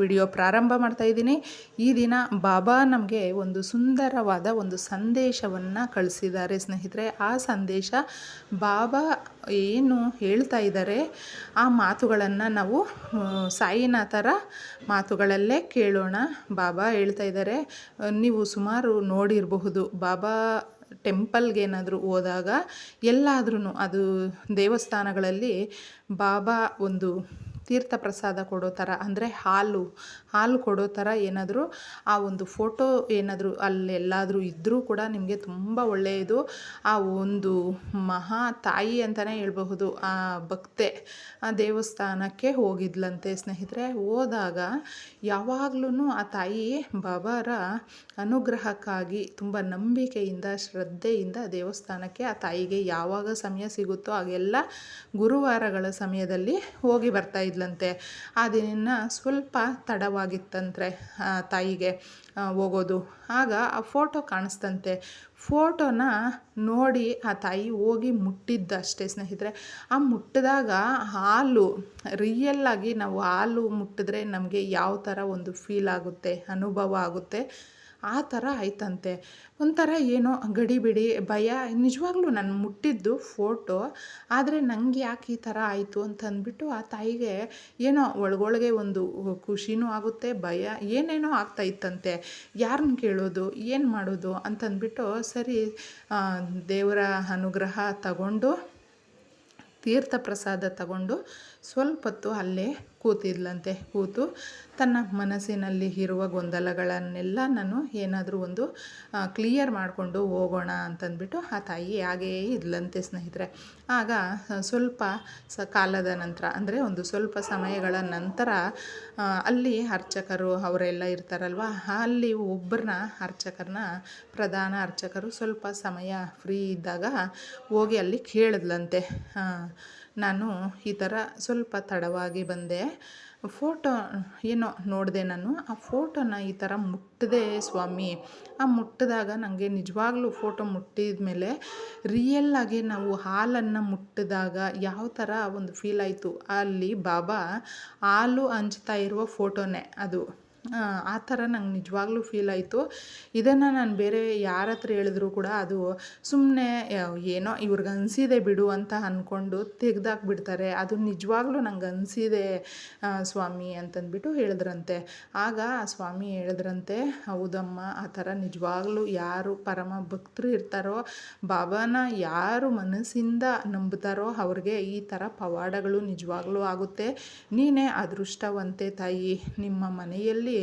Video ಪ್ರಾರಂಭ ಮಾಡ್ತಾ ಇದ್ದೀನಿ. ಈ ದಿನ ಬಾಬಾ ನಮಗೆ ಒಂದು ಸುಂದರವಾದ ಒಂದು ಸಂದೇಶವನ್ನು ಕಳಿಸಿದ್ದಾರೆ ಸ್ನೇಹಿತರೆ. ಆ ಸಂದೇಶ ಬಾಬಾ ಏನು ಹೇಳ್ತಾ ಇದ್ದಾರೆ, ಆ ಮಾತುಗಳನ್ನು ನಾವು ಸಾಯಿನಾಥರ ಮಾತುಗಳಲ್ಲೇ ಕೇಳೋಣ. ಬಾಬಾ ಹೇಳ್ತಾ ಇದ್ದಾರೆ ನೀವು ಸುಮಾರು ನೋಡಿರಬಹುದು, ಬಾಬಾ ಟೆಂಪಲ್ಗೆ ಏನಾದರೂ ಹೋದಾಗ ಎಲ್ಲಾದ್ರೂ ಅದು ದೇವಸ್ಥಾನಗಳಲ್ಲಿ ಬಾಬಾ ಒಂದು ತೀರ್ಥ ಪ್ರಸಾದ ಕೊಡೋ ಥರ, ಅಂದರೆ ಹಾಲು ಹಾಲು ಕೊಡೋ ಥರ ಏನಾದರೂ ಆ ಒಂದು ಫೋಟೋ ಏನಾದರೂ ಅಲ್ಲೆಲ್ಲಾದರೂ ಇದ್ದರೂ ಕೂಡ ನಿಮಗೆ ತುಂಬ ಒಳ್ಳೆಯದು. ಆ ಒಂದು ಮಹಾ ತಾಯಿ ಅಂತಲೇ ಹೇಳಬಹುದು, ಆ ಭಕ್ತೆ, ಆ ದೇವಸ್ಥಾನಕ್ಕೆ ಹೋಗಿದ್ಲಂತೆ ಸ್ನೇಹಿತರೆ. ಹೋದಾಗ ಯಾವಾಗ್ಲೂ ಆ ತಾಯಿ ಬಾಬಾರ ಅನುಗ್ರಹಕ್ಕಾಗಿ ತುಂಬ ನಂಬಿಕೆಯಿಂದ, ಶ್ರದ್ಧೆಯಿಂದ ದೇವಸ್ಥಾನಕ್ಕೆ ಆ ತಾಯಿಗೆ ಯಾವಾಗ ಸಮಯ ಸಿಗುತ್ತೋ ಹಾಗೆಲ್ಲ ಗುರುವಾರಗಳ ಸಮಯದಲ್ಲಿ ಹೋಗಿ ಬರ್ತಾ ಇದ್ಲಂತೆ. ಆ ದಿನ ಸ್ವಲ್ಪ ತಡವಾಗಿತ್ತಂತೆ ತಾಯಿಗೆ ಹೋಗೋದು. ಆಗ ಆ ಫೋಟೋ ಕಾಣಿಸ್ತಂತೆ. ಫೋಟೋನ ನೋಡಿ ಆ ತಾಯಿ ಹೋಗಿ ಮುಟ್ಟಿದ್ದಷ್ಟೇ ಸ್ನೇಹಿತರೆ. ಆ ಮುಟ್ಟಿದಾಗ ಹಾಲು ರಿಯಲ್ಲಾಗಿ ನಾವು ಹಾಲು ಮುಟ್ಟಿದ್ರೆ ನಮಗೆ ಯಾವ ಥರ ಒಂದು ಫೀಲ್ ಆಗುತ್ತೆ, ಅನುಭವ ಆಗುತ್ತೆ. ಆ ಥರ ಆಯ್ತಂತೆ. ಒಂಥರ ಏನೋ ಗಡಿಬಿಡಿ ಭಯ. ನಿಜವಾಗ್ಲೂ ನಾನು ಮುಟ್ಟಿದ್ದು ಫೋಟೋ, ಆದರೆ ನಂಗೆ ಯಾಕೆ ಈ ಥರ ಆಯಿತು ಅಂತಂದ್ಬಿಟ್ಟು ಆ ತಾಯಿಗೆ ಏನೋ ಒಳಗೊಳಗೆ ಒಂದು ಖುಷಿನೂ ಆಗುತ್ತೆ, ಭಯ. ಏನೇನೋ ಆಗ್ತಾ ಇತ್ತಂತೆ. ಯಾರನ್ನ ಕೇಳೋದು, ಏನು ಮಾಡೋದು ಅಂತಂದ್ಬಿಟ್ಟು ಸರಿ ದೇವರ ಅನುಗ್ರಹ ತಗೊಂಡು, ತೀರ್ಥ ಪ್ರಸಾದ ತಗೊಂಡು ಸ್ವಲ್ಪ ಹೊತ್ತು ಅಲ್ಲೇ ಕೂತಿದ್ಲಂತೆ ಕೂತು ತನ್ನ ಮನಸ್ಸಿನಲ್ಲಿ ಇರುವ ಗೊಂದಲಗಳನ್ನೆಲ್ಲ ನಾನು ಏನಾದರೂ ಒಂದು ಕ್ಲಿಯರ್ ಮಾಡಿಕೊಂಡು ಹೋಗೋಣ ಅಂತಂದ್ಬಿಟ್ಟು ಆ ತಾಯಿ ಹಾಗೇ ಇದ್ಲಂತೆ ಸ್ನೇಹಿತರೆ. ಆಗ ಸ್ವಲ್ಪ ಸ, ಕಾಲದ ನಂತರ, ಅಂದರೆ ಒಂದು ಸ್ವಲ್ಪ ಸಮಯಗಳ ನಂತರ ಅಲ್ಲಿ ಅರ್ಚಕರು ಅವರೆಲ್ಲ ಇರ್ತಾರಲ್ವ, ಅಲ್ಲಿ ಒಬ್ಬರನ್ನ ಅರ್ಚಕರನ್ನ ಪ್ರಧಾನ ಅರ್ಚಕರು ಸ್ವಲ್ಪ ಸಮಯ ಫ್ರೀ ಇದ್ದಾಗ ಹೋಗಿ ಅಲ್ಲಿ ಕೇಳಿದ್ಲಂತೆ. ನಾನು ಈ ಥರ ಸ್ವಲ್ಪ ತಡವಾಗಿ ಬಂದೆ. ಫೋಟೋ, ಏನೋ ನೋಡಿದೆ ನಾನು. ಆ ಫೋಟೋನ ಈ ಥರ ಮುಟ್ಟಿದೆ ಸ್ವಾಮಿ. ಆ ಮುಟ್ಟಿದಾಗ ನನಗೆ ನಿಜವಾಗ್ಲೂ ಫೋಟೋ ಮುಟ್ಟಿದ ಮೇಲೆ ರಿಯಲ್ಲಾಗಿ ನಾವು ಹಾಲನ್ನು ಮುಟ್ಟಿದಾಗ ಯಾವ ಥರ ಒಂದು ಫೀಲ್ ಆಯಿತು. ಅಲ್ಲಿ ಬಾಬಾ ಹಾಲು ಹಂಚ್ತಾ ಇರುವ ಫೋಟೋನೇ ಅದು. ಆ, ಥರ ನಂಗೆ ನಿಜವಾಗ್ಲೂ ಫೀಲ್ ಆಯಿತು. ಇದನ್ನು ನಾನು ಬೇರೆ ಯಾರ ಹತ್ರ ಹೇಳಿದ್ರು ಕೂಡ ಅದು ಸುಮ್ಮನೆ ಏನೋ ಇವ್ರಿಗೆ ಅನಿಸಿದೆ ಬಿಡು ಅಂತ ಅಂದ್ಕೊಂಡು ತೆಗ್ದಾಕ್ಬಿಡ್ತಾರೆ. ಅದು ನಿಜವಾಗ್ಲೂ ನಂಗೆ ಅನಿಸಿದೆ ಸ್ವಾಮಿ ಅಂತಂದ್ಬಿಟ್ಟು ಹೇಳಿದ್ರಂತೆ. ಆಗ ಆ ಸ್ವಾಮಿ ಹೇಳಿದ್ರಂತೆ ಹೌದಮ್ಮ ಆ ಥರ ನಿಜವಾಗ್ಲೂ ಯಾರು ಪರಮ ಭಕ್ತರು ಇರ್ತಾರೋ ಬಾಬಾನ ಯಾರು ಮನಸ್ಸಿಂದ ನಂಬ್ತಾರೋ ಅವ್ರಿಗೆ ಈ ಥರ ಪವಾಡಗಳು ನಿಜವಾಗ್ಲೂ ಆಗುತ್ತೆ. ನೀನೇ ಅದೃಷ್ಟವಂತೆ ತಾಯಿ ನಿಮ್ಮ ಮನೆಯಲ್ಲಿ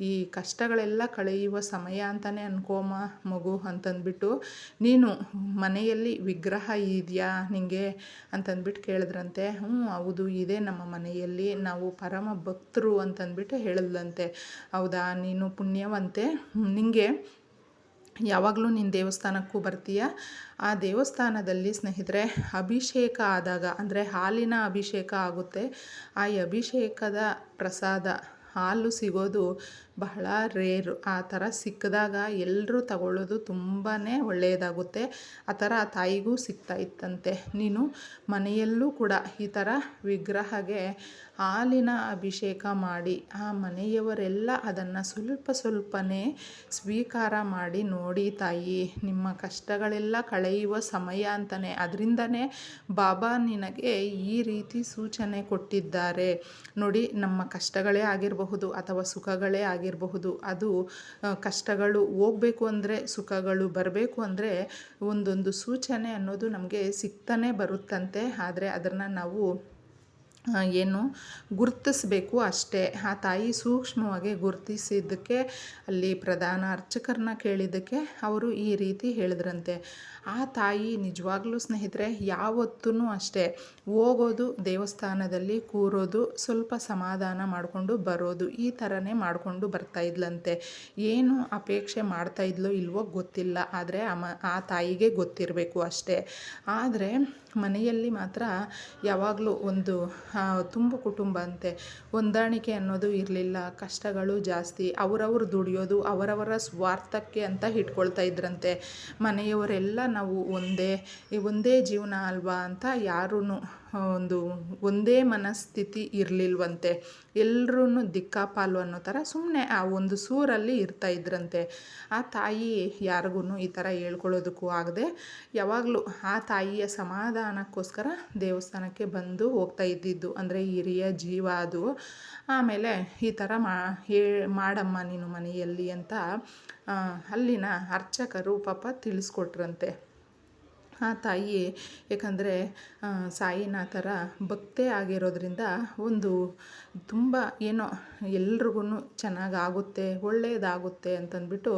ಈ ಕಷ್ಟಗಳೆಲ್ಲ ಕಳೆಯುವ ಸಮಯ ಅಂತಲೇ ಅನ್ಕೋಮ ಮಗು ಅಂತಂದ್ಬಿಟ್ಟು. ನೀನು ಮನೆಯಲ್ಲಿ ವಿಗ್ರಹ ಇದೆಯಾ ನಿಂಗೆ ಅಂತಂದ್ಬಿಟ್ಟು ಕೇಳಿದ್ರಂತೆ. ಹ್ಞೂ, ಹೌದು, ಇದೆ ನಮ್ಮ ಮನೆಯಲ್ಲಿ. ನಾವು ಪರಮ ಭಕ್ತರು ಅಂತಂದ್ಬಿಟ್ಟು ಹೇಳಿದ್ಲಂತೆ. ಹೌದಾ? ನೀನು ಪುಣ್ಯವಂತೆ. ನಿಂಗೆ ಯಾವಾಗಲೂ ನೀನು ದೇವಸ್ಥಾನಕ್ಕೂ ಬರ್ತೀಯ? ಆ ದೇವಸ್ಥಾನದಲ್ಲಿ ಸ್ನೇಹಿತರೆ, ಅಭಿಷೇಕ ಆದಾಗ, ಅಂದರೆ ಹಾಲಿನ ಅಭಿಷೇಕ ಆಗುತ್ತೆ. ಆ ಅಭಿಷೇಕದ ಪ್ರಸಾದ ಹಾಲು ಸಿಗೋದು ಬಹಳ ರೇರು. ಆ ಥರ ಸಿಕ್ಕಿದಾಗ ಎಲ್ಲರೂ ತಗೊಳ್ಳೋದು ತುಂಬಾ ಒಳ್ಳೆಯದಾಗುತ್ತೆ. ಆ ಥರ ಆ ತಾಯಿಗೂ ಸಿಗ್ತಾ ಇತ್ತಂತೆ. ನೀನು ಮನೆಯಲ್ಲೂ ಕೂಡ ಈ ಥರ ವಿಗ್ರಹಗೆ ಹಾಲಿನ ಅಭಿಷೇಕ ಮಾಡಿ, ಆ ಮನೆಯವರೆಲ್ಲ ಅದನ್ನು ಸ್ವಲ್ಪ ಸ್ವಲ್ಪನೇ ಸ್ವೀಕಾರ ಮಾಡಿ ನೋಡಿ ತಾಯಿ, ನಿಮ್ಮ ಕಷ್ಟಗಳೆಲ್ಲ ಕಳೆಯುವ ಸಮಯ ಅಂತಲೇ ಅದರಿಂದನೇ ಬಾಬಾ ನಿನಗೆ ಈ ರೀತಿ ಸೂಚನೆ ಕೊಟ್ಟಿದ್ದಾರೆ. ನೋಡಿ, ನಮ್ಮ ಕಷ್ಟಗಳೇ ಆಗಿರಬಹುದು ಅಥವಾ ಸುಖಗಳೇ ಆಗಿರಬಹುದು. ಅದು ಕಷ್ಟಗಳು ಹೋಗಬೇಕು ಅಂದರೆ ಸುಖಗಳು ಬರಬೇಕು ಅಂದರೆ ಒಂದೊಂದು ಸೂಚನೆ ಅನ್ನೋದು ನಮಗೆ ಸಿಗ್ತಾನೆ ಬರುತ್ತಂತೆ. ಆದರೆ ಅದನ್ನು ನಾವು ಏನು ಗುರುತಿಸಬೇಕು ಅಷ್ಟೇ. ಆ ತಾಯಿ ಸೂಕ್ಷ್ಮವಾಗಿ ಗುರುತಿಸಿದ್ದಕ್ಕೆ, ಅಲ್ಲಿ ಪ್ರಧಾನ ಅರ್ಚಕರನ್ನ ಕೇಳಿದ್ದಕ್ಕೆ ಅವರು ಈ ರೀತಿ ಹೇಳಿದ್ರಂತೆ. ಆ ತಾಯಿ ನಿಜವಾಗ್ಲೂ ಸ್ನೇಹಿತರೆ ಯಾವತ್ತೂ ಅಷ್ಟೇ. ಹೋಗೋದು, ದೇವಸ್ಥಾನದಲ್ಲಿ ಕೂರೋದು, ಸ್ವಲ್ಪ ಸಮಾಧಾನ ಮಾಡಿಕೊಂಡು ಬರೋದು, ಈ ಥರನೇ ಮಾಡಿಕೊಂಡು ಬರ್ತಾ ಇದ್ಲಂತೆ. ಏನು ಅಪೇಕ್ಷೆ ಮಾಡ್ತಾ ಇದ್ಲೋ ಇಲ್ವೋ ಗೊತ್ತಿಲ್ಲ, ಆದರೆ ಆ ಆ ತಾಯಿಗೆ ಗೊತ್ತಿರಬೇಕು ಅಷ್ಟೇ. ಆದರೆ ಮನೆಯಲ್ಲಿ ಮಾತ್ರ ಯಾವಾಗಲೂ ಒಂದು ತುಂಬ ಕುಟುಂಬ ಅಂತೆ. ಹೊಂದಾಣಿಕೆ ಅನ್ನೋದು ಇರಲಿಲ್ಲ, ಕಷ್ಟಗಳು ಜಾಸ್ತಿ, ಅವರವರು ದುಡಿಯೋದು, ಅವರವರ ಸ್ವಾರ್ಥಕ್ಕೆ ಅಂತ ಇಟ್ಕೊಳ್ತಾ ಇದ್ರಂತೆ. ಮನೆಯವರೆಲ್ಲ ನಾವು ಒಂದೇ ಒಂದೇ ಜೀವನ ಅಲ್ವಾ ಅಂತ ಯಾರೂ ಒಂದು ಒಂದೇ ಮನಸ್ಥಿತಿ ಇರಲಿಲ್ವಂತೆ. ಎಲ್ಲರೂ ದಿಕ್ಕಾಪಾಲು ಅನ್ನೋ ಥರ ಸುಮ್ಮನೆ ಆ ಒಂದು ಸೂರಲ್ಲಿ ಇರ್ತಾ ಇದ್ರಂತೆ. ಆ ತಾಯಿ ಯಾರಿಗೂ ಈ ಥರ ಹೇಳ್ಕೊಳ್ಳೋದಕ್ಕೂ ಆಗದೆ ಯಾವಾಗಲೂ ಆ ತಾಯಿಯ ಸಮಾಧಾನಕ್ಕೋಸ್ಕರ ದೇವಸ್ಥಾನಕ್ಕೆ ಬಂದು ಹೋಗ್ತಾ ಇದ್ದಿದ್ದು. ಅಂದರೆ ಹಿರಿಯ ಜೀವ ಅದು. ಆಮೇಲೆ ಈ ಥರ ಮಾ, ಹೇ, ಮಾಡಮ್ಮ ನೀನು ಮನೆಯಲ್ಲಿ ಅಂತ ಅಲ್ಲಿನ ಅರ್ಚಕರು ಪಾಪ ತಿಳಿಸ್ಕೊಟ್ರಂತೆ. ಆ ತಾಯಿ ಏಕೆಂದರೆ ಸಾಯಿನಾಥರ ಭಕ್ತೆ ಆಗಿರೋದ್ರಿಂದ ಒಂದು ತುಂಬ ಏನೋ ಎಲ್ರಿಗೂ ಚೆನ್ನಾಗಾಗುತ್ತೆ ಒಳ್ಳೆಯದಾಗುತ್ತೆ ಅಂತಂದ್ಬಿಟ್ಟು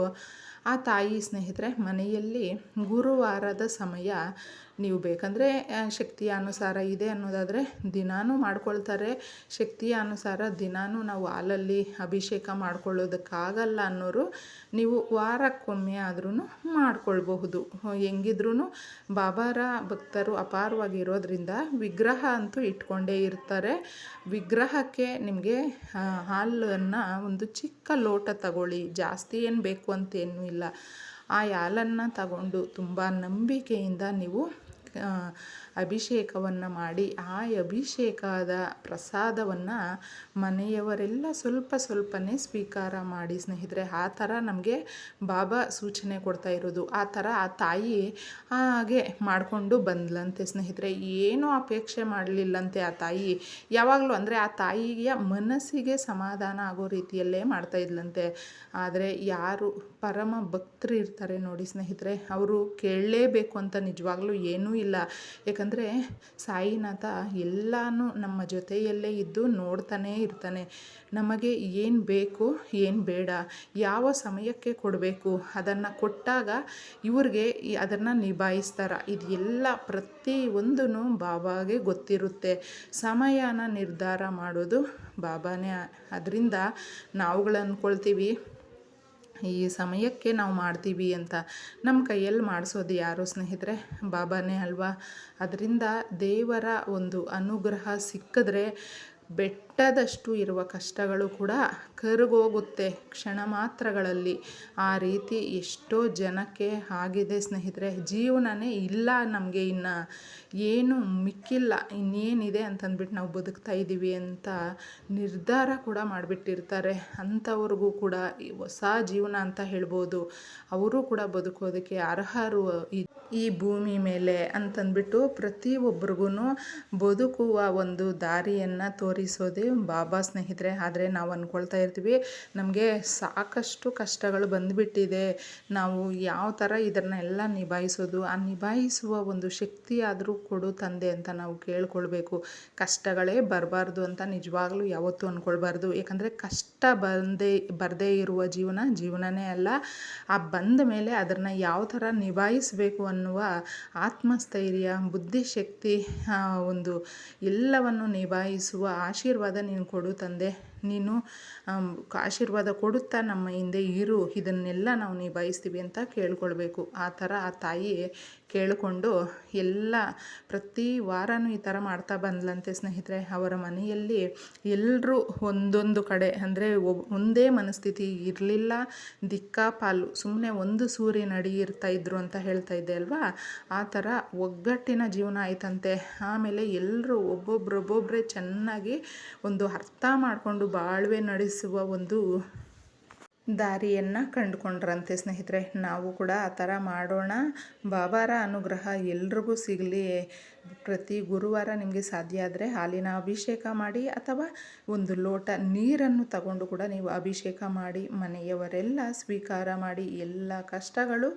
ಆ ತಾಯಿ ಸ್ನೇಹಿತರೆ ಮನೆಯಲ್ಲಿ ಗುರುವಾರದ ಸಮಯ ನೀವು ಬೇಕಂದರೆ ಶಕ್ತಿಯ ಅನುಸಾರ ಇದೆ ಅನ್ನೋದಾದರೆ ದಿನಾನೂ ಮಾಡ್ಕೊಳ್ತಾರೆ. ಶಕ್ತಿಯ ಅನುಸಾರ ದಿನಾನೂ ನಾವು ಹಾಲಲ್ಲಿ ಅಭಿಷೇಕ ಮಾಡ್ಕೊಳ್ಳೋದಕ್ಕಾಗಲ್ಲ ಅನ್ನೋರು ನೀವು ವಾರಕ್ಕೊಮ್ಮೆ ಆದ್ರೂ ಮಾಡ್ಕೊಳ್ಬಹುದು. ಹೆಂಗಿದ್ರೂ ಬಾಬಾರ ಭಕ್ತರು ಅಪಾರವಾಗಿರೋದ್ರಿಂದ ವಿಗ್ರಹ ಅಂತೂ ಇಟ್ಕೊಂಡೇ ಇರ್ತಾರೆ. ವಿಗ್ರಹಕ್ಕೆ ನಿಮಗೆ ಹಾಲನ್ನು ಒಂದು ಚಿಕ್ಕ ಲೋಟ ತಗೊಳ್ಳಿ. ಜಾಸ್ತಿ ಏನು ಬೇಕು ಅಂತೇನೂ ಇಲ್ಲ. ಆ ಹಾಲನ್ನು ತಗೊಂಡು ತುಂಬ ನಂಬಿಕೆಯಿಂದ ನೀವು ああ。ಅಭಿಷೇಕವನ್ನು ಮಾಡಿ ಆ ಅಭಿಷೇಕದ ಪ್ರಸಾದವನ್ನು ಮನೆಯವರೆಲ್ಲ ಸ್ವಲ್ಪ ಸ್ವಲ್ಪನೇ ಸ್ವೀಕಾರ ಮಾಡಿ ಸ್ನೇಹಿತರೆ. ಆ ಥರ ನಮಗೆ ಬಾಬಾ ಸೂಚನೆ ಕೊಡ್ತಾ ಇರೋದು. ಆ ಥರ ಆ ತಾಯಿ ಹಾಗೆ ಮಾಡಿಕೊಂಡು ಬಂದ್ಲಂತೆ ಸ್ನೇಹಿತರೆ. ಏನೂ ಅಪೇಕ್ಷೆ ಮಾಡಲಿಲ್ಲಂತೆ ಆ ತಾಯಿ. ಯಾವಾಗಲೂ ಅಂದರೆ ಆ ತಾಯಿಯ ಮನಸ್ಸಿಗೆ ಸಮಾಧಾನ ಆಗೋ ರೀತಿಯಲ್ಲೇ ಮಾಡ್ತಾ ಇದ್ಲಂತೆ. ಆದರೆ ಯಾರು ಪರಮ ಭಕ್ತರು ಇರ್ತಾರೆ ನೋಡಿ ಸ್ನೇಹಿತರೆ. ಅವರು ಕೇಳಲೇಬೇಕು ಅಂತ ನಿಜವಾಗ್ಲೂ ಏನೂ ಇಲ್ಲ. ಯಾಕಂದರೆ ಸಾಯಿನಾಥ ಎಲ್ಲನೂ ನಮ್ಮ ಜೊತೆಯಲ್ಲೇ ಇದ್ದು ನೋಡ್ತಾನೇ ಇರ್ತಾನೆ. ನಮಗೆ ಏನು ಬೇಕು, ಏನು ಬೇಡ, ಯಾವ ಸಮಯಕ್ಕೆ ಕೊಡಬೇಕು, ಅದನ್ನು ಕೊಟ್ಟಾಗ ಇವ್ರಿಗೆ ಅದನ್ನು ನಿಭಾಯಿಸ್ತಾರೆ. ಇದೆಲ್ಲ ಪ್ರತಿಯೊಂದೂ ಬಾಬಾಗೆ ಗೊತ್ತಿರುತ್ತೆ. ಸಮಯನ ನಿರ್ಧಾರ ಮಾಡೋದು ಬಾಬಾನೇ. ಅದರಿಂದ ನಾವುಗಳು ಅಂದ್ಕೊಳ್ತೀವಿ ಈ ಸಮಯಕ್ಕೆ ನಾವು ಮಾಡ್ತೀವಿ ಅಂತ ನಮ್ಮ ಕೈಯಲ್ಲಿ ಮಾಡಿಸೋದು ಯಾರು ಸ್ನೇಹಿತರೆ? ಬಾಬಾನೇ ಅಲ್ವಾ? ಅದರಿಂದ ದೇವರ ಒಂದು ಅನುಗ್ರಹ ಸಿಕ್ಕಿದ್ರೆ ಬೆಟ್ಟದಷ್ಟು ಇರುವ ಕಷ್ಟಗಳು ಕೂಡ ಕರಗೋಗುತ್ತೆ ಕ್ಷಣ ಮಾತ್ರಗಳಲ್ಲಿ. ಆ ರೀತಿ ಎಷ್ಟೋ ಜನಕ್ಕೆ ಆಗಿದೆ ಸ್ನೇಹಿತರೆ. ಜೀವನನೇ ಇಲ್ಲ ನಮಗೆ ಇನ್ನು. ಏನು ಮಿಕ್ಕಿಲ್ಲ, ಇನ್ನೇನಿದೆ ಅಂತಂದ್ಬಿಟ್ಟು ನಾವು ಬದುಕ್ತಾ ಇದ್ದೀವಿ ಅಂತ ನಿರ್ಧಾರ ಕೂಡ ಮಾಡಿಬಿಟ್ಟಿರ್ತಾರೆ. ಅಂಥವ್ರಿಗೂ ಕೂಡ ಹೊಸ ಜೀವನ ಅಂತ ಹೇಳ್ಬೋದು. ಅವರು ಕೂಡ ಬದುಕೋದಕ್ಕೆ ಅರ್ಹರು ಈ ಭೂಮಿ ಮೇಲೆ ಅಂತಂದ್ಬಿಟ್ಟು ಪ್ರತಿಯೊಬ್ಬರಿಗೂ ಬದುಕುವ ಒಂದು ದಾರಿಯನ್ನು ತೋರಿಸೋದೇ ಬಾಬಾ ಸ್ನೇಹಿತರೆ. ಆದರೆ ನಾವು ಅಂದ್ಕೊಳ್ತಾ ಇರ್ತೀವಿ, ನಮಗೆ ಸಾಕಷ್ಟು ಕಷ್ಟಗಳು ಬಂದುಬಿಟ್ಟಿದೆ. ನಾವು ಯಾವ ಥರ ಇದನ್ನೆಲ್ಲ ನಿಭಾಯಿಸೋದು, ಆ ನಿಭಾಯಿಸುವ ಒಂದು ಶಕ್ತಿ ಆದರೂ ಕೊಡು ತಂದೆ ಅಂತ ನಾವು ಕೇಳ್ಕೊಳ್ಬೇಕು. ಕಷ್ಟಗಳೇ ಬರಬಾರ್ದು ಅಂತ ನಿಜವಾಗ್ಲೂ ಯಾವತ್ತೂ ಅಂದ್ಕೊಳ್ಬಾರ್ದು ಯಾಕಂದರೆ ಕಷ್ಟ ಬಂದೇ, ಬರದೇ ಇರುವ ಜೀವನ ಜೀವನನೇ ಅಲ್ಲ. ಆ ಬಂದ ಮೇಲೆ ಅದನ್ನು ಯಾವ ಥರ ನಿಭಾಯಿಸಬೇಕು ಅನ್ನುವ ಆತ್ಮಸ್ಥೈರ್ಯ, ಬುದ್ಧಿಶಕ್ತಿ ಒಂದು ಎಲ್ಲವನ್ನು ನಿಭಾಯಿಸುವ ಆಶೀರ್ವಾದ ನೀನು ಕೊಡು ತಂದೆ. ನೀನು ಆಶೀರ್ವಾದ ಕೊಡುತ್ತಾ ನಮ್ಮ ಹಿಂದೆ ಇರು. ಇದನ್ನೆಲ್ಲ ನಾವು ನಿಭಾಯಿಸ್ತೀವಿ ಅಂತ ಕೇಳ್ಕೊಳ್ಬೇಕು. ಆ ಥರ ಆ ತಾಯಿ ಕೇಳಿಕೊಂಡು ಎಲ್ಲ ಪ್ರತಿ ವಾರವೂ ಈ ಥರ ಮಾಡ್ತಾ ಬಂದ್ಲಂತೆ ಸ್ನೇಹಿತರೆ, ಅವರ ಮನೆಯಲ್ಲಿ ಎಲ್ಲರೂ ಒಂದೊಂದು ಕಡೆ, ಅಂದರೆ ಒಂದೇ ಮನಸ್ಥಿತಿ ಇರಲಿಲ್ಲ ದಿಕ್ಕಾಪಾಲು ಸುಮ್ಮನೆ ಒಂದು ಸೂರ್ಯನಡಿ ಇರ್ತಾ ಇದ್ರು ಅಂತ ಹೇಳ್ತಾ ಇದ್ದೆ ಅಲ್ವಾ? ಆ ಥರ ಒಗ್ಗಟ್ಟಿನ ಜೀವನ ಆಯ್ತಂತೆ. ಆಮೇಲೆ ಎಲ್ಲರೂ ಒಬ್ಬೊಬ್ರೊಬ್ಬೊಬ್ಬರೇ ಚೆನ್ನಾಗಿ ಒಂದು ಅರ್ಥ ಮಾಡಿಕೊಂಡು ಬಾಳ್ವೆ ನಡೆಸುವ ಒಂದು ದಾರಿಯನ್ನು ಕಂಡುಕೊಂಡ್ರಂತೆ ಸ್ನೇಹಿತರೆ. ನಾವು ಕೂಡ ಆ ಥರ ಮಾಡೋಣ. ಬಾಬಾರ ಅನುಗ್ರಹ ಎಲ್ರಿಗೂ ಸಿಗಲಿ. ಪ್ರತಿ ಗುರುವಾರ ನಿಮಗೆ ಸಾಧ್ಯ ಆದರೆ ಹಾಲಿನ ಅಭಿಷೇಕ ಮಾಡಿ ಅಥವಾ ಒಂದು ಲೋಟ ನೀರನ್ನು ತಗೊಂಡು ಕೂಡ ನೀವು ಅಭಿಷೇಕ ಮಾಡಿ, ಮನೆಯವರೆಲ್ಲ ಸ್ವೀಕಾರ ಮಾಡಿ, ಎಲ್ಲ ಕಷ್ಟಗಳು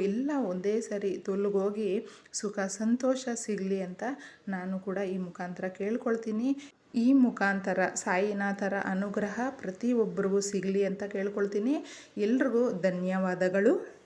ಎಲ್ಲ ಒಂದೇ ಸರಿ ತೊಲಗೋಗಿ ಸುಖ, ಸಂತೋಷ ಸಿಗಲಿ ಅಂತ ನಾನು ಕೂಡ ಈ ಮುಖಾಂತರ ಕೇಳ್ಕೊಳ್ತೀನಿ. ಈ ಮುಖಾಂತರ ಸಾಯಿನಾಥರ ಅನುಗ್ರಹ ಪ್ರತಿಯೊಬ್ಬರಿಗೂ ಸಿಗಲಿ ಅಂತ ಕೇಳ್ಕೊಳ್ತೀನಿ. ಎಲ್ರಿಗೂ ಧನ್ಯವಾದಗಳು.